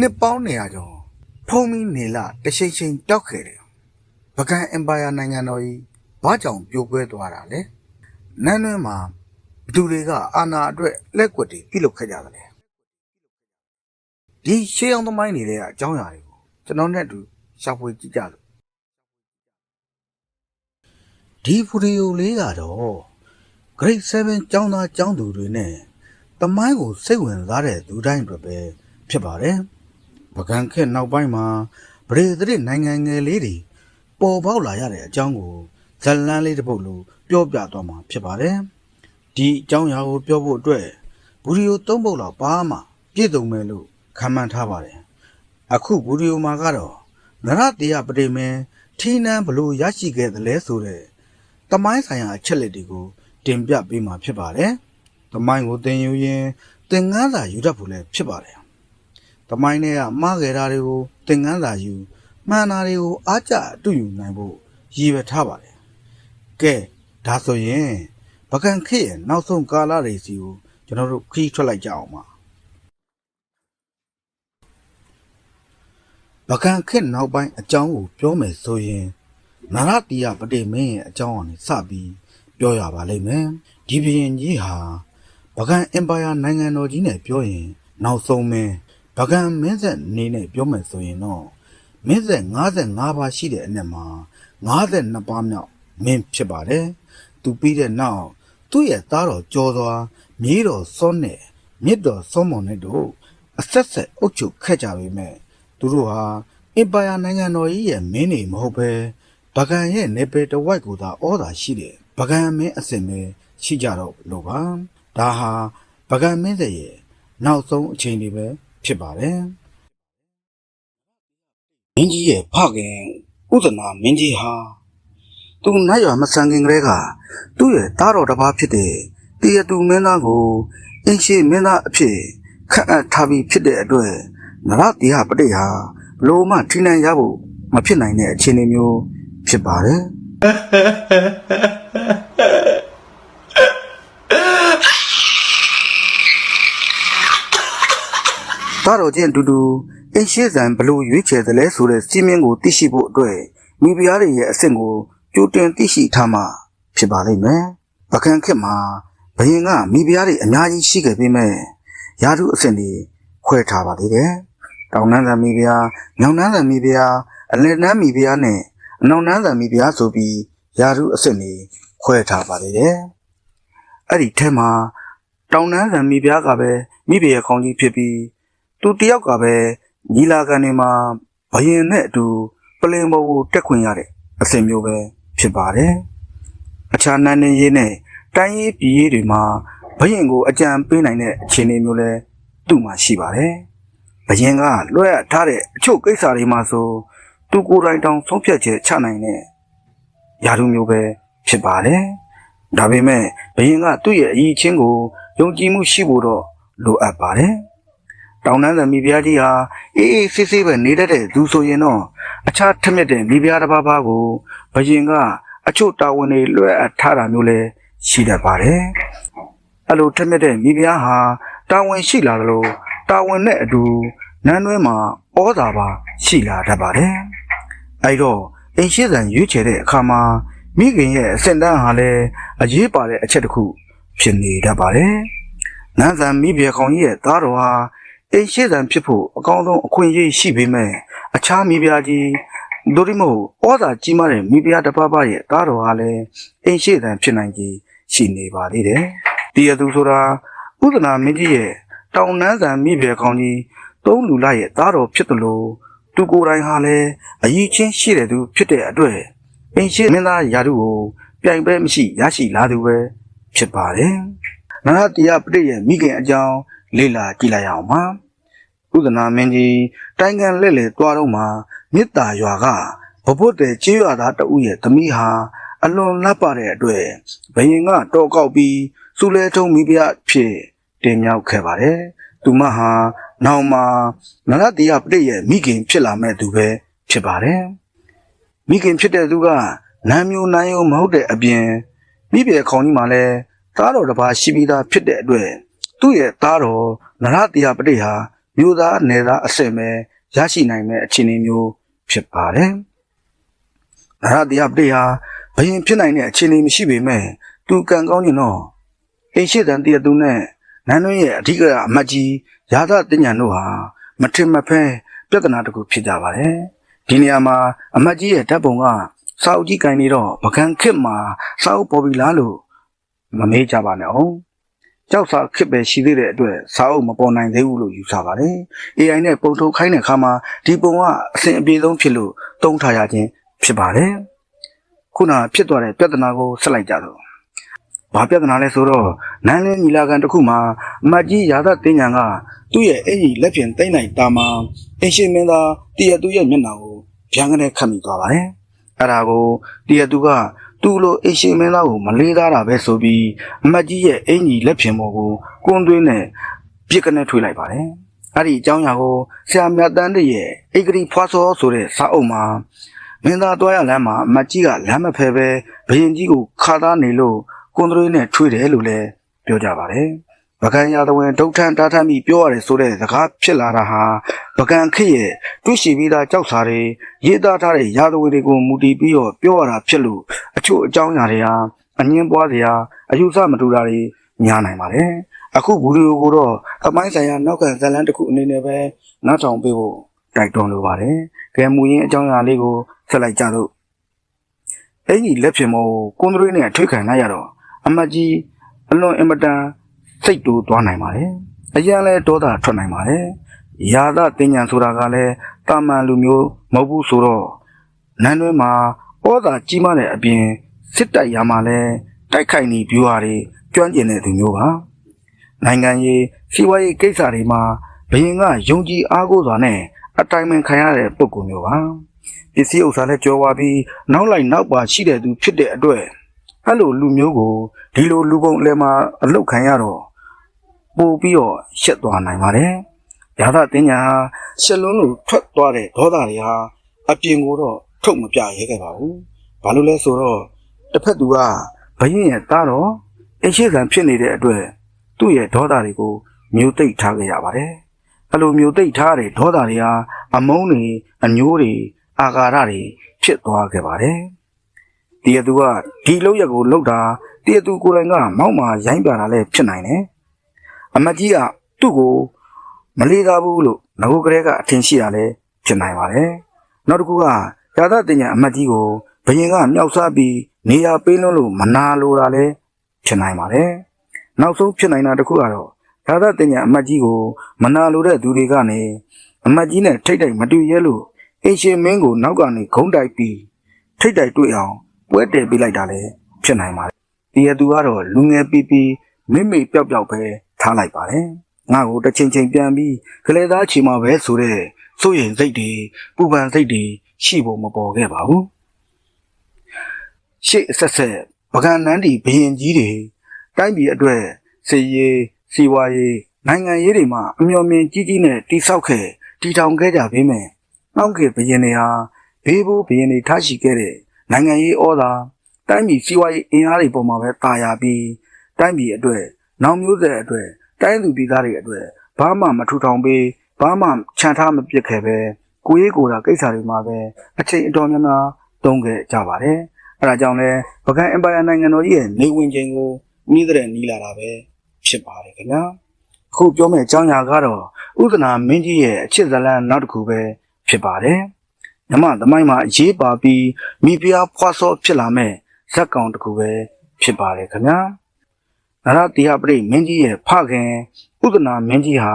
နှစ်ပေါင်း200ကျော်ဖုံးပြီးနေလာတရှိန်ရှိန်တောက်ခဲ့တယ်ပကံအင်ပါယာနိုင်ငံတော်ကြီးဘာကြောင့်ပြိုကွဲသွားတာလဲနန်းတွင်းမှာဘသူတွေကအာဏာအတွက်လက်ကွက်တွေပြုလုပ်ခဲ့ကြတယ်လဲဒီရှေးအောင်သမိုင်းတွေရဲ့အကြောင်းအရာတွေကိုကျွန်တော်နဲ့အတူရှာဖွေကြည့်ကြလို့ဒီဖူဒီယိုလေးကတော့ grade 7ကျောင်းသားကျောင်းသူတွေနဲ့တမိုင်းကိုစိတ်ဝင်စားတဲ့သူတိုင်းအတွက်ပဲဖြစ်ပါတယ်။ ပကံခက်နောက်ပိုင်းမှာဗရေသစ်နိုင်ငံငယ်လေးတွေပေါ်ပေါက်လာရတဲ့အကြောင်းကိုဇတ်လန်းလေးတစ်ပုဒ်လိုပြောပြသွားမှာဖြစ်ပါတယ်။ဒီအကြောင်းအရာကိုပြောဖို့အတွက်ဘူရီယိုသုံးပုဒ်လောက်ပါမှပြည့်စုံမယ်လို့ခံမှန်းထားပါတယ်။အခုဘူရီယိုမှာကတော့နရတေယပတိမင်းထီးနန်းဘလို့ရရှိခဲ့သလဲဆိုတဲ့တမိုင်းဆိုင်ရာအချက်လက်တွေကိုတင်ပြပေးမှာဖြစ်ပါတယ်။တမိုင်းကိုသင်ယူရင်သင်ခန်းစာယူတတ်ဖို့လည်းဖြစ်ပါတယ်။ တမိုင်းတွေကမှားခဲ့တာတွေကိုသင်ခန်းစာယူမှန်တာတွေကိုအားကျအတူယူနိုင်ဖို့ရည်ရွယ်ထားပါတယ်။ကဲဒါဆိုရင်ပကံခေတ်ရဲ့နောက်ဆုံးကာလတွေစီကိုကျွန်တော်တို့ခီးထွက်လိုက်ကြအောင်ပါ။ပကံခေတ်နောက်ပိုင်းအကြောင်းကိုပြောမယ်ဆိုရင်နာရတီယပတိမင်းရဲ့အကြောင်းအရာစပြီးပြောရပါလိမ့်မယ်ဒီဘရင်ကြီးဟာဗကန်အင်ပါယာနိုင်ငံတော်ကြီးနဲ့ပြောရင် နောက်ဆုံးမင်း ဗကန်မင်းဆက်နေနဲ့ပြောမယ်ဆိုရင်တော့မင်းဆက်55ပါးရှိတဲ့အနက်မှာ52ပါးမြောက်မင်းဖြစ်ပါတယ်သူပြီးတဲ့နောက်သူ့ရဲ့သားတော်ကျော်စွာမြေးတော်စောနဲ့မြစ်တော်စောမွန်နဲ့တို့အဆက်ဆက်အုပ်ချုပ်ခဲ့ကြပေမဲ့သူတို့ဟာအင်ပါယာနိုင်ငံတော်ကြီးရဲ့မင်းနေမဟုတ်ပဲဗကန်ရဲ့နေပယ်တစ်ဝိုက်ကိုသာဩသာရှိတယ်ဗကန်မင်းအစင်ပဲရှိကြတော့လို့ပါဒါဟာဗကန်မင်းတဲ့ရဲ့နောက်ဆုံးအချိန်တွေပဲ ဖြစ်ပါတယ်မင်းကြီးရဲ့ဖခင်ဥဒနာမင်းကြီးဟာသူနတ်ရွာမဆန်ခင်ကလေးကသူ့ရဲ့သားတော်တစ်ပါးဖြစ်တဲ့တရတူမင်းသားကိုအင်းရှိမင်းသားအဖြစ်ခန့်အပ်ထားပြီးဖြစ်တဲ့အတွက်နရတိယပတိဟာဘလို့မှထိနိုင်ရဖို့မဖြစ်နိုင်တဲ့အခြေအနေမျိုးဖြစ်ပါတယ် တာတော်ချင်းအတူတူအင်းရှိဇံဘလို့ရွေးချယ်တယ်လဲဆိုတဲ့စီးမင်းကိုသိရှိဖို့အတွက်မိဖုရားတွေရဲ့အဆင့်ကိုကြိုတင်သိရှိထားမှဖြစ်ပါလိမ့်မယ်။ပကံခက်မှာဘယင်ကမိဖုရားတွေအများကြီးရှိခဲ့ပေမဲ့ယာတုအဆင့်တွေခွဲထားပါသေးတယ်။တောင်နန်းသံမိဖုရား၊ညောင်နန်းသံမိဖုရား၊အလယ်နန်းမိဖုရားနဲ့အနောက်နန်းသံမိဖုရားဆိုပြီးယာတုအဆင့်တွေခွဲထားပါသေးတယ်။အဲ့ဒီထဲမှာတောင်နန်းသံမိဖုရားကပဲမိဖုရားခေါင်းကြီးဖြစ်ပြီး သူတယောက်ကပဲညီလာခံတွေမှာဘယင်နဲ့အတူပလင်ပေါ်ကိုတက်ခွင့်ရတဲ့အဆင့်မျိုးပဲဖြစ်ပါတယ်။အခြားနန်းနေရေးနဲ့တိုင်းရေးပြည်ရေးတွေမှာဘယင်ကိုအကြံပေးနိုင်တဲ့အခြေအနေမျိုးလည်းသူ့မှာရှိပါတယ်။ဘယင်ကလွှဲအပ်ထားတဲ့အချို့ကိစ္စတွေမှာဆိုသူကိုယ်တိုင်တောင်ဆုံးဖြတ်ချက်ချနိုင်တဲ့ယာရုမျိုးပဲဖြစ်ပါတယ်။ဒါပေမဲ့ဘယင်ကသူ့ရဲ့အရေးချင်းကိုယုံကြည်မှုရှိဖို့တော့လိုအပ်ပါတယ်။ တောင်တန်းသမီးပြားကြီးဟာအေးအေးဆေးဆေးပဲနေတတ်တဲ့သူဆိုရင်တော့အခြားထက်မြက်တဲ့မိဖုရားတစ်ပါးပါးကိုဘယင်ကအချို့တာဝန်တွေလွှဲအပ်ထားတာမျိုးလည်းရှိတတ်ပါတယ်။အဲ့လိုထက်မြက်တဲ့မိဖုရားဟာတာဝန်ရှိလာသလိုတာဝန်နဲ့အတူနန်းတွင်းမှာဩဇာပါရှိလာတတ်ပါတယ်။အဲ့တော့အင်ရှိဇံရွေးချယ်တဲ့အခါမှာမိခင်ရဲ့အစင်တန်းဟာလည်းအရေးပါတဲ့အချက်တစ်ခုဖြစ်နေတတ်ပါတယ်။နန်းဆန်မိဘခေါင်ကြီးရဲ့သားတော်ဟာ အိမ်ရှိဆန်ဖြစ်ဖို့အကောင်းဆုံးအခွင့်အရေးရှိပေမဲ့အခြားမိဖုရားကြီးဒိုရီမို့ဩဇာကြီးမားတဲ့မိဖုရားတစ်ပါးပါးရဲ့သားတော်ဟာလည်းအိမ်ရှိဆန်ဖြစ်နိုင်ကြီးရှိနေပါသေးတယ်။ဒီရသူဆိုတာဥဒနာမင်းကြီးရဲ့တောင်နန်းဆန်မိဘခေါင်ကြီးသုံးလူလာရဲ့သားတော်ဖြစ်တယ်လို့သူကိုယ်တိုင်ဟာလည်းအကြီးချင်းရှိတဲ့သူဖြစ်တဲ့အတွက်အိမ်ရှိမင်းသားယာတုကိုပြိုင်ပဲမရှိရရှိလာသူပဲဖြစ်ပါတယ်။နရတရားပဋိရဲ့မိခင်အကြောင်း လေ့လာကြည့်လိုက်ရအောင်ပါဥဒနာမင်းကြီးတိုင်းကန်လက်လေသွားတော့မှမြစ်တာရွာကဘဘွတ်တဲ့ကျေးရွာသားတဦးရဲ့သမီးဟာအလွန်လပ်ပါတဲ့အတွက်ဘယင်ကတော်ကောက်ပြီးစူလဲထုံးမိဖုရားဖြစ်တင်မြောက်ခဲ့ပါတယ်သူမဟာနောက်မှာနရတရားပဋိရဲ့မိခင်ဖြစ်လာမဲ့သူပဲဖြစ်ပါတယ်မိခင်ဖြစ်တဲ့သူကနာမျိုးနိုင်ုံမဟုတ်တဲ့အပြင်မိဘခေါင်းကြီးမှာလည်းသားတော်တစ်ပါးရှိပြီးသားဖြစ်တဲ့အတွက် သူ့ရဲ့သားတော်နရတရားပတိဟာမျိုးသားနယ်သားအဆင့်ပဲရရှိနိုင်တဲ့အခြေအနေမျိုးဖြစ်ပါတယ်။နာရတရားပရိဟာဘယင်ဖြစ်နိုင်တဲ့အခြေအနေမရှိပေမဲ့သူကံကောင်းရင်တော့အိရှိတန်တရားသူနဲ့နန်းတွင်းရဲ့အဓိကအမတ်ကြီးရာသတင်ညာတို့ဟာမထင်မဖဲပြဿနာတစ်ခုဖြစ်ကြပါတယ်။ဒီနေရာမှာအမတ်ကြီးရဲ့ဓာတ်ပုံကစာအုပ်ကြီးကင်နေတော့ပကံခစ်မှာစာအုပ်ပေါ်ပြီလားလို့မမေးကြပါနဲ့အောင်။ ကြောက်စာခစ်ပဲရှိသေးတဲ့အတွက်စာအုပ်မပေါ်နိုင်သေးဘူးလို့ယူဆပါတယ်။ AI နဲ့ပုံထုတ်ခိုင်းတဲ့အခါမှာဒီပုံကအဆင်အပြေဆုံးဖြစ်လို့တုံးထားရခြင်းဖြစ်ပါတယ်။ခုနဖြစ်သွားတဲ့ပြဿနာကိုဆက်လိုက်ကြတော့။ဘာပြဿနာလဲဆိုတော့နန်းလင်းညီလာခံတစ်ခုမှာအမတ်ကြီးရာသတင်ညာကသူ့ရဲ့အဲ့ဒီလက်ဖြင့်တိမ့်လိုက်တာမှာအင်ရှင်မင်းသားတရသူရဲ့မျက်နှာကိုဗျံကနေခတ်မိသွားပါတယ်။အဲ့ဒါကိုတရသူက သူ့လိုအင်ရှင်မင်းသားကိုမလေးသားတာပဲဆိုပြီးအမတ်ကြီးရဲ့အင်ကြီးလက်ဖြင့်ပေါ်ကိုကွန်းသွင်းနဲ့ပြစ်ကနေထွေးလိုက်ပါတယ်။အဲ့ဒီအကြောင်းအရာကိုဆရာမြတ်တန်းတရဲ့ဧကတိဖွားစောဆိုတဲ့စာအုပ်မှာမင်းသားတွားရလမ်းမှာအမတ်ကြီးကလမ်းမဖယ်ပဲဘရင်ကြီးကိုခါသားနေလို့ကွန်ထရီနဲ့ထွေးတယ်လို့လည်းပြောကြပါတယ်။ ပကံရသဝင်ဒုတ်ထန်တားထမ်းပြီးပြောရတယ်ဆိုတဲ့စကားဖြစ်လာတာဟာပကံခစ်ရဲ့တွေ့ရှိပြီးသားကြောက်စာတွေရေးသားထားတဲ့ရာသဝင်တွေကိုမူတည်ပြီးတော့ပြောရတာဖြစ်လို့အချို့အကြောင်းအရာတွေဟာအငင်းပွားစရာအယူဆမတူတာတွေများနိုင်ပါတယ်။အခုဗီဒီယိုကိုတော့အမိုင်းဆိုင်ရာနောက်ခံဇာတ်လမ်းတစ်ခုအနေနဲ့ပဲနောက်ထောင်ပေးဖို့တိုက်တွန်းလိုပါတယ်။ကဲမူရင်းအကြောင်းအရာလေးကိုဆက်လိုက်ကြတော့အဲ့ဒီလက်ဖြစ်မောကွန်ထရီနဲ့အထွေးခံလိုက်ရတော့အမတ်ကြီးအလွန်အင်မတန် စိတ်တူသွားနိုင်ပါတယ်။အရင်လဲဒေါသထွက်နိုင်ပါတယ်။ရာသတင်ညာဆိုတာကလည်းတာမန်လူမျိုးမဟုတ်ဘူးဆိုတော့နန်းတွင်းမှာဩဇာကြီးမားတဲ့အပြင်စစ်တပ်ရမှာလဲတိုက်ခိုက်နေပြူဟာတွေကျွမ်းကျင်တဲ့သူမျိုးပါ။နိုင်ငံရေးစီးပွားရေးကိစ္စတွေမှာဘရင်ကယုံကြည်အားကိုးစွာနဲ့အတိုင်းအမြင်ခံရတဲ့ပုံကူမျိုးပါ။ပစ္စည်းဥစ္စာလည်းကြော်ဝါပြီးနောက်လိုက်နောက်ပါရှိတဲ့သူဖြစ်တဲ့အတွက်အဲ့လိုလူမျိုးကိုဒီလိုလူပုံအလဲမှာအလုတ်ခံရတော့ ပို့ပြီးတော့ရှက်သွားနိုင်ပါတယ်။ရာသတင်ညာဟာရှက်လွန်းလို့ထွက်သွားတဲ့ဒေါသတွေဟာအပြင်ကိုတော့ထုတ်မပြရဲခဲ့ပါဘူး။ဘာလို့လဲဆိုတော့တစ်ဖက်သူကဘရင်ရဲ့သားတော်အရှိခံဖြစ်နေတဲ့အတွက်သူ့ရဲ့ဒေါသတွေကိုမျိုးသိပ်ထားခဲ့ရပါတယ်။အဲ့လိုမျိုးသိပ်ထားတဲ့ဒေါသတွေဟာအမုန်းတွေအညိုးတွေအာဃာတတွေဖြစ်သွားခဲ့ပါတယ်။ဒီရသူကဒီလောက်ရက်ကိုလောက်တာဒီရသူကိုယ်တိုင်ကမောက်မာရိုင်းပြတာလည်းဖြစ်နိုင်တယ်။ အမတ်ကြီးကသူ့ကိုမလေးစားဘူးလို့ငကိုကလေးကအထင်ရှိတာလည်းဖြစ်နိုင်ပါတယ်။နောက်တစ်ခုကရာသတင်ညာအမတ်ကြီးကိုဘယင်ကမြောက်စားပြီးနေရာပေးလွန်းလို့မနာလိုတာလည်းဖြစ်နိုင်ပါတယ်။နောက်ဆုံးဖြစ်နိုင်တာတစ်ခုကတော့ရာသတင်ညာအမတ်ကြီးကိုမနာလိုတဲ့သူတွေကနေအမတ်ကြီးနဲ့ထိတ်တိုက်မတူရဲလို့အင်ရှင်မင်းကိုနောက်ကနေဂုံးတိုက်ပြီးထိတ်တိုက်တွေ့အောင်ပွဲတည်ပေးလိုက်တာလည်းဖြစ်နိုင်ပါတယ်။ဒီရသူကတော့လူငယ်ပီပီမိမိပျောက်ပျောက်ပဲ ထားလိုက်ပါတယ်။ငါ့ကိုတစ်ချိန်ချိန်ပြန်ပြီးကလေးသားချီမှာပဲဆိုတဲ့စိုးရင်စိတ်တွေပူပန်စိတ်တွေရှိဖို့မပေါ်ခဲ့ပါဘူး။ရှေ့အဆက်ဆက်ပကံနန်းဒီဘရင်ကြီးတွေတိုင်းပြည်အတွက်စီရေးစီဝါရေးနိုင်ငံရေးတွေမှာအမျှော်မြင်ကြီးကြီးနဲ့တိဆောက်ခဲ့တီထောင်ခဲ့ကြပေမဲ့နှောင်းခေဘရင်တွေဟာဘေးဘိုးဘရင်တွေထားရှိခဲ့တဲ့နိုင်ငံရေးဩဇာတိုင်းပြည်စီးပွားရေးအင်အားတွေပေါ်မှာပဲတာယာပြီးတိုင်းပြည်အတွက် နောက်မျိုးဆက်အတွက်တိုင်းသူပြည်သားတွေအတွက်ဘာမှမထူထောင်ပေးဘာမှခြံထားမပစ်ခဲ့ပဲကိုရေးကိုယ်တာကိစ္စတွေမှာပဲအချိန်အတော်များများတုံးခဲ့ကြပါတယ်အဲဒါကြောင့်လဲဗကန်အင်ပါယာနိုင်ငံတော်ကြီးရဲ့နေဝင်ခြင်းကိုနီးတဲ့နီးလာတာပဲဖြစ်ပါတယ်ခင်ဗျာအခုပြောမယ့်အကြောင်းအရာကတော့ဥဒနာမင်းကြီးရဲ့အချစ်ဇလန်နောက်တစ်ခုပဲဖြစ်ပါတယ်မြမသမိုင်းမှာအရေးပါပြီးမိဖုရားဖွာစောဖြစ်လာမဲ့ဇက်ကောင်တစ်ခုပဲဖြစ်ပါတယ်ခင်ဗျာ နရတိယပရိမင်းကြီးရဲ့ဖခင်ဥဒနာမင်းကြီးဟာ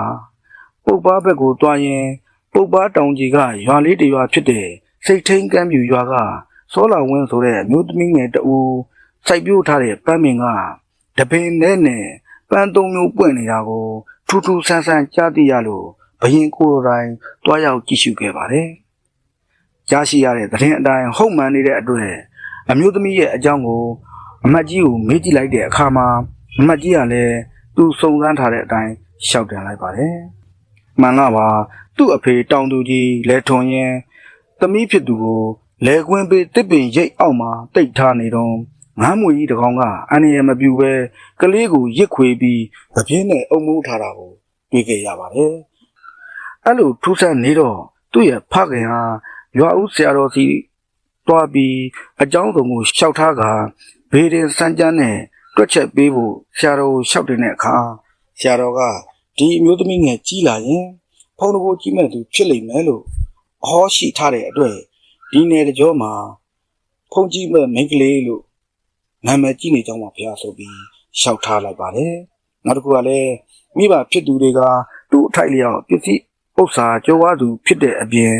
ပုပ္ပဘက်ကိုတွားရင် ပုပ္ပတောင်ကြီးကရွာလေးတစ်ရွာဖြစ်တဲ့စိတ်ထိန်ကမ်းပြူရွာကစောလာဝင်းဆိုတဲ့အမျိုးသမီးငယ်တဦးစိုက်ပျိုးထားတဲ့ပန်းမင်ကတပင်နဲ့နဲ့ပန်းသုံးမျိုးပွင့်နေတာကို ထူးထူးဆန်းဆန်းကြားသိရလို့ဘရင်ကိုယ်တိုင်တွားရောက်ကြည့်ရှုခဲ့ပါတယ်။ကြားရှိရတဲ့သတင်းအတိုင်းဟုတ်မှန်နေတဲ့အတွက်အမျိုးသမီးရဲ့အကြောင်းကိုအမတ်ကြီးကိုမေးကြည့်လိုက်တဲ့အခါမှာအ မတ်ကြီးကလည်းသူစုံစမ်းထားတဲ့အတိုင်းရှောက်တင်လိုက်ပါတယ်။မှန်လားပါသူ့အဖေတောင်သူကြီးလဲထွန်ရင်သမီးဖြစ်သူကိုလဲကွင်းပေးတစ်ပင်ရိတ်အောက်မှာတိတ်ထားနေတော့ငမ်းမွေကြီးတကောင်ကအန်ရမပြူပဲကလေးကိုရစ်ခွေပြီးသပြင်းနဲ့အုံမိုးထားတာကိုတွေ့ခဲ့ရပါတယ်။အဲ့လိုထူးဆန်းနေတော့သူ့ရဲ့ဖခင်ဟာရွာဦးဆရာတော်စီတွားပြီးအကြောင်းစုံကိုရှောက်ထားကဘေးရင်စမ်းကြမ်းနဲ့ တွက်ချက်ပေးဖို့ဆရာတော်ကိုရှောက်တင်တဲ့အခါဆရာတော်ကဒီအမျိုးသမီးငယ်ကြီးလာရင်ဖုန်းတော်ကိုကြီးမဲ့သူဖြစ်လိမ့်မယ်လို့အဟောရှိထားတဲ့အတွက်ဒီနယ်တကြောမှာဖုန်းကြီးမဲ့မိန်းကလေးလို့နာမည်ကြီးနေကြောင်းပါဗျာဆိုပြီးရှောက်ထားလိုက်ပါတယ်နောက်တစ်ခုကလည်းမိဘဖြစ်သူတွေကသူ့အထိုက်လျောက်ပစ္စည်းဥစ္စာကြိုးဝါသူဖြစ်တဲ့အပြင်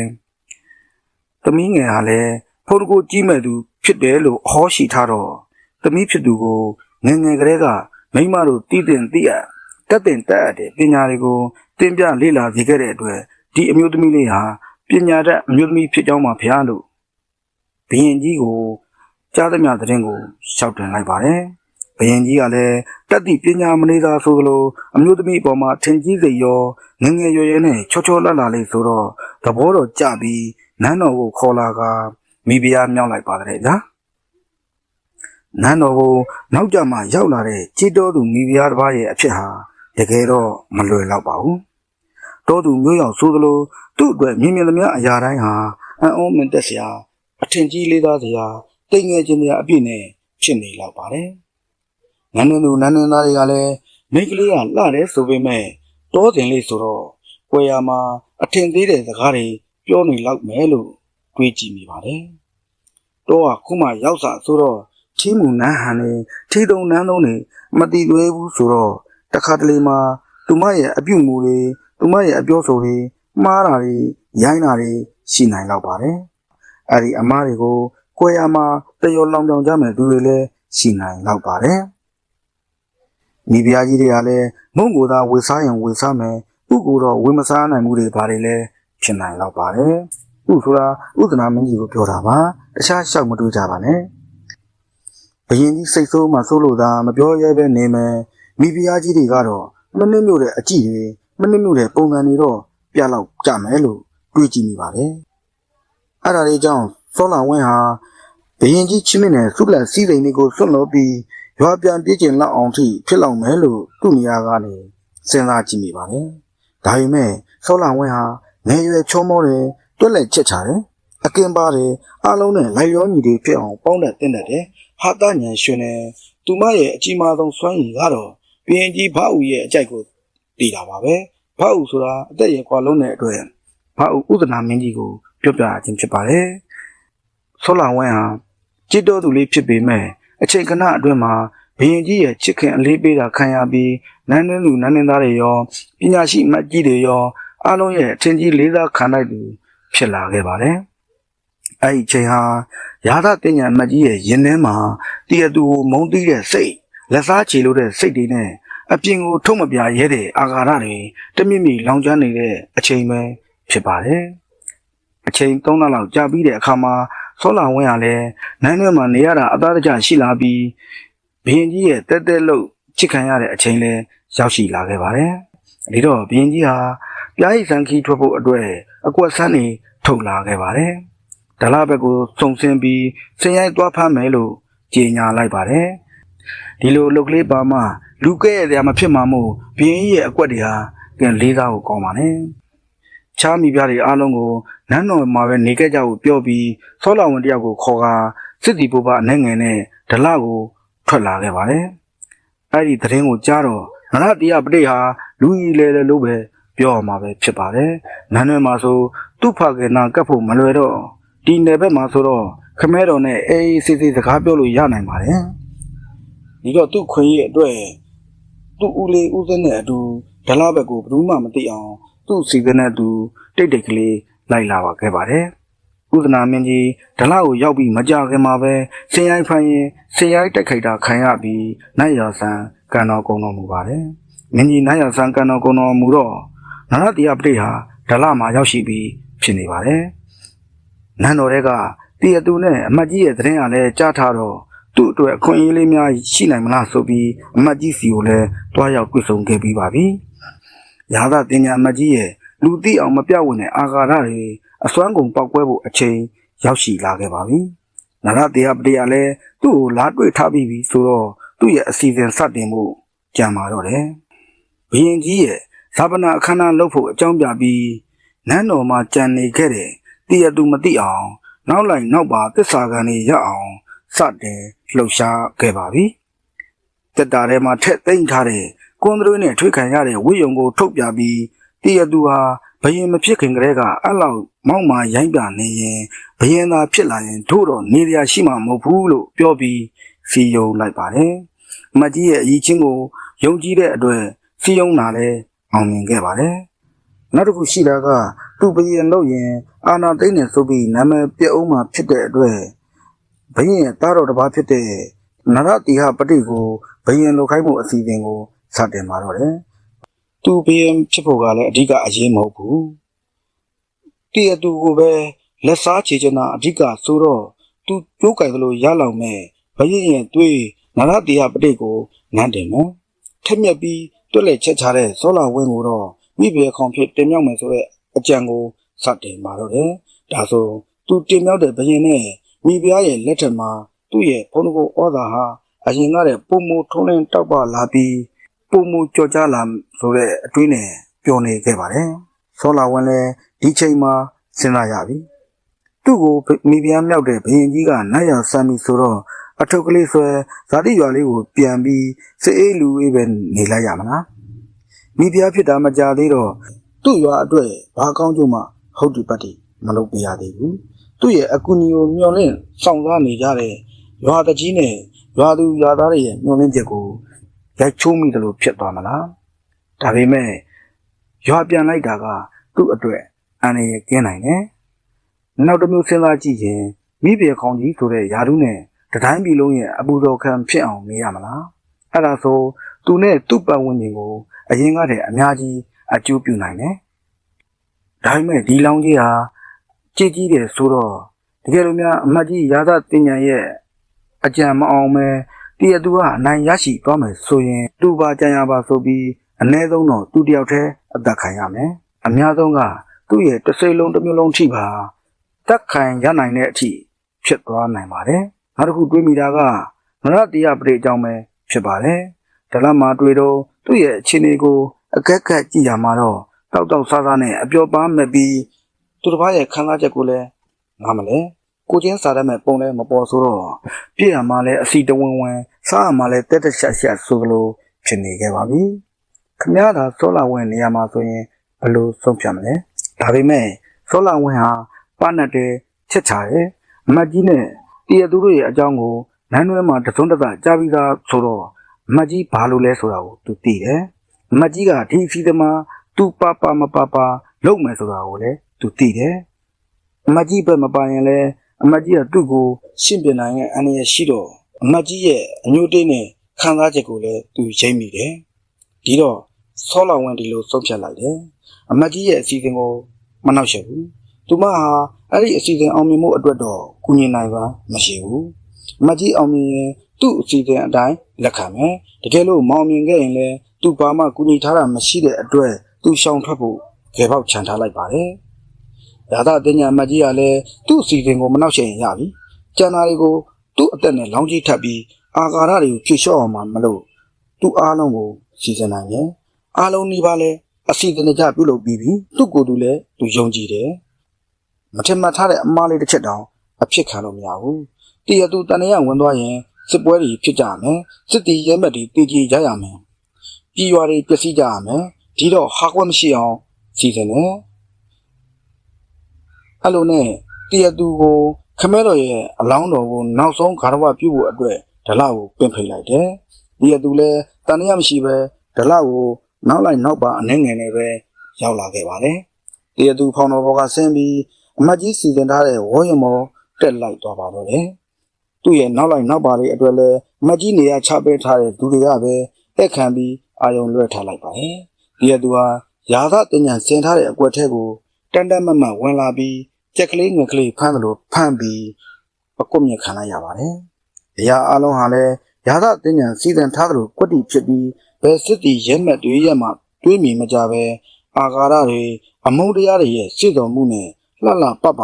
သမီးငယ်ဟာလည်းဖုန်းကိုကြီးမဲ့သူဖြစ်တယ်လို့အဟောရှိထားတော့သမီးဖြစ်သူကို ငယ်ငယ်ကလေးကမိန်းမတို့တည်တင်တည်ရတက်တင်တက်ရတဲ့ပညာတွေကိုတင်ပြလေ့လာစေခဲ့တဲ့အတွက်ဒီအမျိုးသမီးလေးဟာပညာတတ်အမျိုးသမီးဖြစ်ကြောင်းပါဗျာလို့ဘုရင်ကြီးကိုကြားသမျှသတင်းကိုရှောက်တင်လိုက်ပါတယ်ဘုရင်ကြီးကလည်းတက်သည့်ပညာမနေသာဆိုလိုအမျိုးသမီးအပေါ်မှာထင်ကြီးစိတ်ရောငယ်ငယ်ရွယ်ရွယ်နဲ့ချောချောလတ်လာလေးဆိုတော့သဘောတော်ကြပြီးနန်းတော်ကိုခေါ်လာကမိဖုရားမြောက်လိုက်ပါတယ်ဗျာ နန်းတော်ကိုနောက်ကြမှရောက်လာတဲ့ချီတော်သူမိဖုရားတစ်ပါးရဲ့အဖြစ်ဟာတကယ်တော့မလွယ်တော့ပါဘူးတော်သူမျိုးရောက်ဆိုသလိုသူ့အတွက်မြင်မြင်သမျှအရာတိုင်းဟာအံ့ဩမင်သက်စရာအထင်ကြီးလေးသားစရာတိမ်ငယ်ခြင်းစရာအပြည့်နဲ့ဖြစ်နေလောက်ပါတယ်နန်းတော်သူနန်းတော်သားတွေကလည်းမိန်းကလေးကလှတယ်ဆိုပေမဲ့တောတင်လေးဆိုတော့ကွယ်ရမှာအထင်သေးတဲ့စကားတွေပြောနေလောက်မယ်လို့တွေးကြည့်မိပါတယ်။တော့ကခုမှရောက်စာဆိုတော့ ထီးမှုနန်းဟန်နေထီးတုံနန်းသုံးနေမတည်သွဲဘူးဆိုတော့တခါတလေမှာသူမရဲ့အပြုတ်မှုတွေသူမရဲ့အပြောဆိုတွေမှားတာတွေရိုင်းတာတွေရှိနိုင်လောက်ပါတယ်။အဲ့ဒီအမားတွေကိုကွယ်ရမှာတရောလောင်ပြောင်ကြမယ်သူတွေလည်းရှိနိုင်လောက်ပါတယ်။မိဖုရားကြီးတွေကလည်းမုံကိုသာဝေစားရင်ဝေစားမယ်ဥကိုတော့ဝေမစားနိုင်မှုတွေဘာတွေလဲဖြစ်နိုင်လောက်ပါတယ်ဥဆိုတာဥဒနာမင်းကြီးကိုပြောတာပါတခြားရှောက်မတွေးကြပါနဲ့ ဘယင်ကြီးစိတ်ဆိုးမှဆိုးလို့သာမပြောရဲပဲနေမယ်မိဖုရားကြီးတွေကတော့မနစ်မြို့တဲ့အကြည့်တွေမနစ်မြို့တဲ့ပုံစံတွေတော့ပြလောက်ကြမယ်လို့တွေးကြည့်မိပါတယ်အဲ့ဒါလေးကြောင့်စောလာဝင်းဟာဘယင်ကြီးချင်းမင်းနဲ့ဆုလက်စည်းစိမ်တွေကိုဆွတ်လို့ပြီးရွာပြန်ပြေးကျင်လောက်အောင်ထိဖြစ်လောက်မယ်လို့သူ့နေရာကနေစဉ်းစားကြည့်မိပါတယ်ဒါပေမဲ့စောလာဝင်းဟာငယ်ရွယ်ချောမောတယ်တွက်လက်ချက်ချတယ်အကင်ပါတယ်အားလုံးနဲ့လိုက်ရောညီတွေဖြစ်အောင်ပေါင်းတဲ့တင်းတဲ့ ဟာတညံရှင်နေသူမရဲ့အကြီးမားဆုံးစွမ်းရည်ကတော့ဘီရင်ကြီးဖအူရဲ့အကြိုက်ကိုတည်တာပါပဲဖအူဆိုတာအသက်ရဲ့ကွာလုံးတဲ့အတွက်ဖအူဥဒနာမင်းကြီးကိုပြောပြခြင်းဖြစ်ပါတယ်ဆောလာဝင်းဟာကြစ်တော်သူလေးဖြစ်ပေမဲ့အချိန်ခဏအတွင်းမှာဘီရင်ကြီးရဲ့ချစ်ခင်အလေးပေးတာခံရပြီးနန်းတွင်းသူနန်းတွင်းသားတွေရောပညာရှိအမတ်ကြီးတွေရောအားလုံးရဲ့အထင်ကြီးလေးစားခံလိုက်သူဖြစ်လာခဲ့ပါတယ်။ အဲ့ဒီချိန်ဟာရာသတင်ညာအမတ်ကြီးရဲ့ရင်ထဲမှာတည်ရသူကိုမုန်းတီးတဲ့စိတ်လက်စားချေလို့တဲ့စိတ်တွေနဲ့အပြင်ကိုထုတ်မပြရဲတဲ့အာဃာတတွေတမြင့်မြင့်လောင်ကျွမ်းနေတဲ့အချိန်ပဲဖြစ်ပါတယ်။အချိန်3လလောက်ကြာပြီးတဲ့အခါမှာဆောလာဝင်းဟာလည်းနန်းထဲမှာနေရတာအသားတကျရှိလာပြီးဘရင်ကြီးရဲ့တဲတဲလို့ချစ်ခံရတဲ့အချိန်လဲရောက်ရှိလာခဲ့ပါတယ်။ဒီတော့ဘရင်ကြီးဟာပြားရည်စံခီထွက်ဖို့အတွက်အကွက်ဆန်းနေထုတ်လာခဲ့ပါတယ်။ ဒလဘက်ကိုစုံစင်းပြီးဆင်ရိုက်သွားဖမ်းမယ်လို့ကြေညာလိုက်ပါတယ်။ဒီလိုလုတ်ကလေးပါမှလူကဲ့ရမဖြစ်မှာမို့ဘင်းကြီးရဲ့အကွက်တွေဟာကင်လေးစားကိုကောင်းပါနဲ့။ချားမိပြားတွေအားလုံးကိုနန်းတော်မှာပဲနေခဲ့ကြဖို့ပြောပြီးဆောလာဝင်တယောက်ကိုခေါ်ကာစစ်တီပုပ္ပအနေငယ်နဲ့ဒလကိုထွက်လာခဲ့ပါတယ်။အဲ့ဒီသတင်းကိုကြားတော့နရတိယပဋိဟာလူကြီးလေလေလို့ပဲပြောရမှာပဲဖြစ်ပါတယ်။နန်းတွင်မှာဆိုသူ့ဖခင်နာကပ်ဖို့မလွယ်တော့ ဒီနယ်ဘက်မှာဆိုတော့ခမဲတော်နဲ့အေးအေးဆေးဆေးစကားပြောလို့ရနိုင်ပါတယ်။ဒီတော့သူ့ခွင့်ရဲ့အတွက်သူ့ဦးလေးဦးစင်းနဲ့အတူဒလဘက်ကိုဘယ်သူမှမသိအောင်သူ့စီကနဲ့သူတိတ်တိတ်ကလေးလိုက်လာပါခဲ့ပါတယ်။ဥဒနာမင်းကြီးဒလကိုရောက်ပြီးမကြခင်မှာပဲဆင်ရိုက်ဖိုင်ရင်ဆင်ရိုက်တက်ခိုက်တာခံရပြီးနိုင်ရဆန်ကန်တော်ကုံတော်မူပါတယ်။မင်းကြီးနိုင်ရဆန်ကန်တော်ကုံတော်မူတော့နရတိယပဋိဟာဒလမှာရောက်ရှိပြီးဖြစ်နေပါတယ်။ နန်းတော်တွေကတည်ရသူနဲ့အမတ်ကြီးရဲ့သတင်းကလည်းကြားထားတော့သူ့အတွက်အခွင့်အရေးလေးများရှိနိုင်မလားဆိုပြီးအမတ်ကြီးစီကိုလည်းတွားရောက်တွေ့ဆုံခဲ့ပြီးပါပြီ။ရာသတင်ညာအမတ်ကြီးရဲ့လူသိအောင်မပြတ်ဝင်တဲ့အာဃာတတွေအစွမ်းကုန်ပောက်ကွဲဖို့အချိန်ရောက်ရှိလာခဲ့ပါပြီ။နရတိယပဋိကလည်းသူ့ကိုလာတွေ့ထားပြီးပြီဆိုတော့သူ့ရဲ့အစီအစဉ်စတင်မှုကြံပါတော့တယ်။ဘုရင်ကြီးရဲ့ဇာပနာအခမ်းအနားလုပ်ဖို့အကြောင်းပြပြီးနန်းတော်မှာကြံနေခဲ့တဲ့ တည်ရသူမသိအောင်နောက်လိုက်နောက်ပါသစ္စာခံတွေရအောင်စတင်လှုပ်ရှားခဲ့ပါပြီတက်တာထဲမှာထက်သိမ့်ထားတဲ့ကွန်ဒရိုနဲ့ထွေးခံရတဲ့ဝိယုံကိုထုတ်ပြပြီးတည်ရသူဟာဘယင်မဖြစ်ခင်ကတည်းကအဲ့လောက်မောက်မာရိုင်းပြနေရင်ဘယင်သာဖြစ်လာရင်တို့တော့နေရရှိမှာမဟုတ်ဘူးလို့ပြောပြီးစီယုံလိုက်ပါတယ်အမတ်ကြီးရဲ့အရေးချင်းကိုယုံကြည်တဲ့အတွက်စီယုံတာလည်းအောင်မြင်ခဲ့ပါတယ်နောက်တစ်ခုရှိတာကသူ့ဘယင်လို့ရင် အာနာသိမ့်နေဆိုပြီးနာမည်ပြအောင်မှဖြစ်တဲ့အတွက်ဘယင်ရဲ့တားတော်တစ်ပါးဖြစ်တဲ့နရတိဟပတိကိုဘယင်လိုခိုင်းမှုအစီအစဉ်ကိုစတင်มาတော့တယ်သူဘီယံဖြစ်ဖို့ကလည်းအဓိကအရေးမဟုတ်ဘူးတည့်ရသူကိုပဲလက်စားချေချနာအဓိကဆိုတော့သူကြိုးကြိုင်သလိုရလောက်မဲ့ဘရင်ရဲ့တွေးနရတိယပတိတ်ကိုနန်းတယ်နော်ထက်မြက်ပြီးတွက်လက်ချက်ချတဲ့စောလာဝင်းကိုတော့မိဘခေါင်ဖြစ်တင်မြောက်မယ်ဆိုတဲ့အကြံကို စတင်มาတော့တယ်ဒါဆိုသူတင်မြောက်တဲ့ဘရင်နဲ့မိဖုရားရဲ့လက်ထက်မှာသူ့ရဲ့ဘုန်းတော်ဩဇာဟာအရင်ကတည်းကပုံမထုံးလင်းတောက်ပလာပြီးပုံမူကြော်ကြလာဆိုတဲ့အတွေးနဲ့ပျော်နေခဲ့ပါတယ်။ဆောလာဝန်လည်းဒီချိန်မှာစဉ်းစားရပြီ။သူ့ကိုမိဖုရားမြောက်တဲ့ဘရင်ကြီးကနတ်ရဆမ်းပြီဆိုတော့အထုပ်ကလေးဆွဲဇာတိရွာလေးကိုပြန်ပြီးစေအေးလူအေးပဲနေလိုက်ရမလား။မိဖုရားဖြစ်တာမကြသေးတော့သူ့ရွာအတွက်ဘာကောင်းကျိုးမှ ဟုတ်ဒီပတ်တိမလုပ်ပြရသေးဘူး။သူ့ရဲ့အကူအညီကိုမျှော်လင့်ဆောင်စားနေကြတဲ့ရွာတကြီးနဲ့ရွာသူရွာသားတွေရဲ့မျှော်လင့်ချက်ကိုရိုက်ချိုးမိတယ်လို့ဖြစ်သွားမလားဒါပေမဲ့ရွာပြန်လိုက်တာကသူ့အတွက်အန္တရာယ်ကင်းနိုင်တယ်နောက်တစ်မျိုးစဉ်းစားကြည့်ရင်မိဘခေါင်ကြီးဆိုတဲ့ယာရုနဲ့တတိုင်းပြည်လုံးရဲ့အပူတော်ခံဖြစ်အောင်နေရမလားအဲ့ဒါဆိုသူနဲ့သူ့ပတ်ဝန်းကျင်ကိုအရင်ကတည်းကအများကြီးအကျိုးပြုနိုင်တယ် ဒါပေမဲ့ဒီလောင်ကြီးဟာကြည်ကြီးတယ်ဆိုတော့တကယ်လို့များအမတ်ကြီးရာသတင်ညာရဲ့အကြံမအောင်မဲတည့်ရသူကအနိုင်ရရှိသွားမယ်ဆိုရင် သူ့ပါကြံရပါဆိုပြီးအ ਨੇ ဆုံးတော့သူ့တယောက်တည်းအသက်ခံရမယ်အများဆုံးကသူ့ရဲ့တစ်စိတ်လုံးတစ်မျိုးလုံးထိပါသက်ခံရနိုင်တဲ့အထိဖြစ်သွားနိုင်ပါတယ်နောက်တစ်ခုတွေးမိတာကနရတရားပရိအကြောင်းပဲဖြစ်ပါတယ်ဒလမှာတွေ့တော့သူ့ရဲ့အခြေအနေကိုအကက်ခက်ကြည့်ရမှာတော့ တောက်တောက်ဆားဆားနဲ့အပျော်ပန်းမဲ့ပြီးသူတစ်ပါးရဲ့ခံစားချက်ကိုလည်းငားမလဲကိုချင်းစားရမဲ့ပုံလည်းမပေါ်ဆိုတော့ပြည့်ရမှာလဲအစီတဝင်းဝင်းစားရမှာလဲတက်တက်ရှက်ရှက်ဆိုလိုဖြစ်နေခဲ့ပါပြီခမရသာစောလာဝင်းနေရာမှာဆိုရင်ဘယ်လိုဆုံးဖြတ်မလဲဒါပေမဲ့စောလာဝင်းဟာပနတ်တဲ့ချက်ချတယ်အမတ်ကြီးနဲ့တည့်ရသူတို့ရဲ့အကြောင်းကိုနန်းတွဲမှာတစုံတစကြားပြီးသားဆိုတော့အမတ်ကြီးဘာလို့လဲဆိုတာကိုသူသိတယ်အမတ်ကြီးကဒီအစီအသမား သူပါပါမပါပါလုပ်မယ်ဆိုတာကိုလည်းသူသိတယ်အမတ်ကြီးဘက်မပါရင်လည်းအမတ်ကြီးကသူ့ကိုရှင်းပြနိုင်တဲ့အန္တရာယ်ရှိတော့အမတ်ကြီးရဲ့အညိုတေးနဲ့ခံစားချက်ကိုလည်းသူရိပ်မိတယ်။ဒီတော့ဆောလာဝင်ဒီလိုဆုံးဖြတ်လိုက်တယ်။အမတ်ကြီးရဲ့အစီအစဉ်ကိုမနှောက်ယှက်ဘူး။သူမဟာအဲ့ဒီအစီအစဉ်အောင်မြင်မှုအတွက်တော့ကူညီနိုင်ပါမရှိဘူး။အမတ်ကြီးအောင်မြင်ရင်သူ့အစီအစဉ်အတိုင်းလက်ခံမယ်။တကယ်လို့မောင်မြင်ခဲ့ရင်လည်းသူ့ဘာမှကူညီထားတာမရှိတဲ့အတွက် သူရှောင်ထွက်ဖို့ခေပေါက်ခြံထားလိုက်ပါတယ်။ရာသတင်ညာမတ်ကြီးကလည်းသူ့အစီအစဉ်ကိုမနှောက်ယှက်ရင်ရပြီ။ကျန်တာတွေကိုသူ့အသက်နဲ့လောင်းကြီးထပ်ပြီးအာဃာရတွေကိုဖြေလျှော့အောင်မှမလို့သူ့အားလုံးကိုစီစဉ်နိုင်တယ်။အားလုံးဒီပါလဲအစီအစဉ်တကျပြုလုပ်ပြီးပြီ။သူ့ကိုယ်သူလည်းသူယုံကြည်တယ်။မထင်မှတ်ထားတဲ့အမှားလေးတစ်ချက်တောင်အဖြစ်ခံလို့မရဘူး။တည်ရသူတန်ရဝင်သွားရင်စစ်ပွဲတွေဖြစ်ကြမယ်။စစ်တီရဲမက်တွေတည်ကြည်ကြရမယ်။ပြည်ရွာတွေပျက်စီးကြရမယ်။ ဒီတော့ဟာကွက်မရှိအောင်စီစဉ်တယ်။အဲ့လိုနဲ့တရသူကိုခမဲတော်ရဲ့အလောင်းတော်ကိုနောက်ဆုံးဂါရဝပြုဖို့အတွက်ဒလကိုပင်ဖိတ်လိုက်တယ်။တရသူလည်းတန်ရမရှိပဲဒလကိုနောက်လိုက်နောက်ပါအနှဲငယ်နဲ့ပဲရောက်လာခဲ့ပါတယ်။တရသူဖောင်တော်ဘောကဆင်းပြီးအမတ်ကြီးစီစဉ်ထားတဲ့ဝေါ်ရမောတက်လိုက်သွားပါတော့တယ်။သူ့ရဲ့နောက်လိုက်နောက်ပါလေးအတွက်လည်းအမတ်ကြီးနေရာချပေးထားတဲ့သူတွေကပဲတက်ခံပြီးအာယုံလွှဲထားလိုက်ပါတယ်။ တရသူဟာရာသတင်ညာဆင်ထားတဲ့အကွက်ထဲကိုတန်တန်မတ်မတ်ဝင်လာပြီးကြက်ကလေးငယ်ကလေးဖမ်းသလိုဖမ်းပြီးပကွတ်မြက်ခံလိုက်ရပါတယ်။အရာအလုံးဟာလည်းရာသတင်ညာစီစဉ်ထားသလိုကွတ်တီဖြစ်ပြီးဘယ်စစ်တီရဲမက်တွေရဲ့မှတွေးမြင်မကြပဲအာဃာရတွေအမုန်းတရားတွေရဲ့စစ်တော်မှုနဲ့လှလှပပ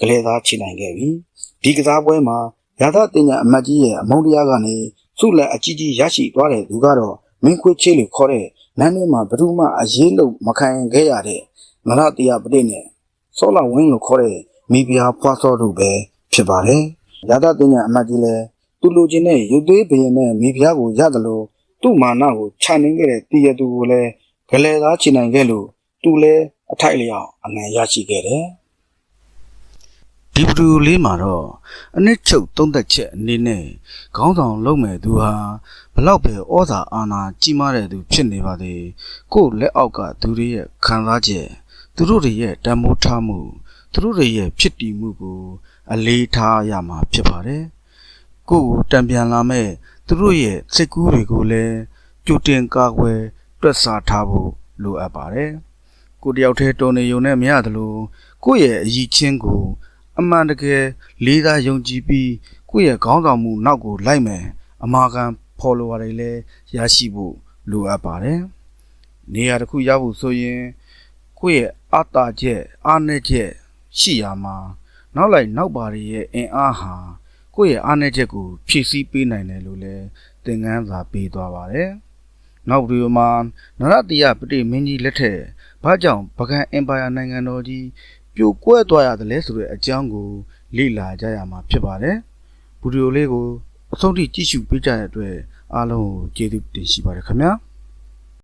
ကလေးသားချနိုင်ခဲ့ပြီ။ဒီကစားပွဲမှာရာသတင်ညာအမတ်ကြီးရဲ့အမုန်းတရားကနေစုလက်အကြီးကြီးရရှိသွားတဲ့သူကတော့မင်းခွေးချေလို့ခေါ်တဲ့ နန်းထဲမှာဘယ်သူမှအရေးလို့မခံခဲ့ရတဲ့နရတရပတိနဲ့စောလဝင်းလို့ခေါ်တဲ့မိဖုရားဖွားစောတို့ပဲဖြစ်ပါတယ်။ရာသတင်ညာအမတ်ကြီးလည်းသူလူချင်းနဲ့ရုပ်သေးဘရင်နဲ့မိဖုရားကိုရတယ်လို့သူ့မာနကိုခြံနေခဲ့တဲ့တည်ရသူကိုလည်းဂလဲသားချင်နိုင်ခဲ့လို့သူလည်းအထိုက်လျောက်အနိုင်ရရှိခဲ့တယ်။ ဒီဗီဒီယိုလေးမှာတော့အနစ်ချုပ်သုံးသက်ချက်အနေနဲ့ခေါင်းဆောင်လုပ်မဲ့သူဟာဘလောက်ပဲဩဇာအာဏာကြီးမားတဲ့သူဖြစ်နေပါသေးကိုယ့်လက်အောက်ကသူတွေရဲ့ခံစားချက်သူတို့တွေရဲ့တန်ဖိုးထားမှုသူတို့တွေရဲ့ဖြစ်တည်မှုကို အလေးထားရမှာဖြစ်ပါတယ်ကိုယ့်ကိုတံပြန်လာမဲ့သူတို့ရဲ့စိတ်ကူးတွေကိုလည်းကြိုတင်ကာကွယ်တွက်ဆထားဖို့လိုအပ်ပါတယ်ကိုယ်တယောက်တည်းတော်နေုံနဲ့မရသလိုကိုယ့်ရဲ့အည်ချင်းကို အမှန်တကယ်လေးစားယုံကြည်ပြီးကိုယ့်ရဲ့ခေါင်းဆောင်မှုနောက်ကိုလိုက်မယ်အမာခံ follower တွေလည်းရရှိဖို့လိုအပ်ပါတယ်။နေရာတစ်ခုရောက်ဖို့ဆိုရင်ကိုယ့်ရဲ့အတားချက်အားနည်းချက်ရှိရမှာနောက်လိုက်နောက်ပါတွေရဲ့အင်အားဟာကိုယ့်ရဲ့အားနည်းချက်ကိုဖြည့်ဆည်းပေးနိုင်တယ်လို့လည်းသင်ခန်းစာပေးသွားပါတယ်။နောက်ဗီဒီယိုမှာနရတရပတိမင်းကြီးလက်ထက်ဘာကြောင့်ပကံအင်ပါယာနိုင်ငံတော်ကြီး ပြိုကွဲသွားရတယ်လဲဆိုတဲ့အကြောင်းကိုလေ့လာကြရမှာဖြစ်ပါတယ်။ဗီဒီယိုလေးကိုအဆုံးထိကြည့်ရှုပေးကြတဲ့အတွက်အားလုံးကိုကျေးဇူးတင်ရှိပါတယ်ခင်ဗျာ။